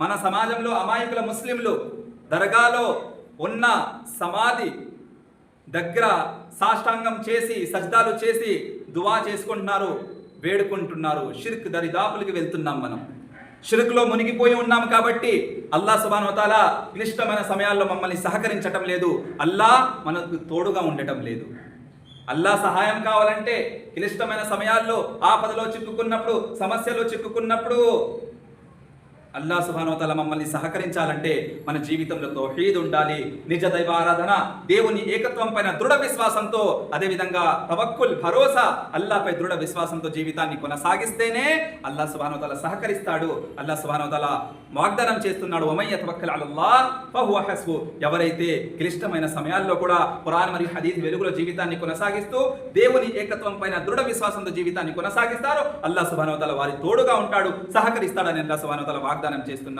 మన సమాజంలో అమాయకుల ముస్లింలు దర్గాలో ఉన్న సమాధి దగ్గర సాష్టాంగం చేసి సజ్దాలు చేసి దువా చేసుకుంటున్నారు వేడుకుంటున్నారు. షిర్క్ దరిదాపులకి వెళ్తున్నాం మనం. షిర్క్లో మునిగిపోయి ఉన్నాం కాబట్టి అల్లా సుబానువతాల క్లిష్టమైన సమయాల్లో మమ్మల్ని సహకరించటం లేదు. అల్లా మనకు తోడుగా ఉండటం లేదు. అల్లా సహాయం కావాలంటే క్లిష్టమైన సమయాల్లో ఆపదలో చిక్కుకున్నప్పుడు సమస్యలో చిక్కుకున్నప్పుడు అల్లా సుభానోతల మమ్మల్ని సహకరించాలంటే మన జీవితంలో తౌహీద్ ఉండాలి నిజ దైవ ఆరాధన దేవుని ఏకత్వం పైన దృఢ విశ్వాసంతో అదేవిధంగా తవక్కుల్ భరోసా అల్లాపై దృఢ విశ్వాసంతో జీవితాన్ని కొనసాగిస్తేనే అల్లా సుభానోతల సహకరిస్తాడు. అల్లా సుభానోతల వాగ్దానం చేస్తున్నాడు ఒమయ్య తవక్కల్ అలల్లా ఫహువ హస్బు. ఎవరైతే క్లిష్టమైన సమయాల్లో కూడా పురాణ మరియు హదీస్ వెలుగులో జీవితాన్ని కొనసాగిస్తూ దేవుని ఏకత్వం పైన దృఢ విశ్వాసంతో జీవితాన్ని కొనసాగిస్తారో అల్లా సుబానోతల వారి తోడుగా ఉంటాడు సహకరిస్తాడని అల్లా సుబానోతల వాగ్దానం చేస్తున్నారు.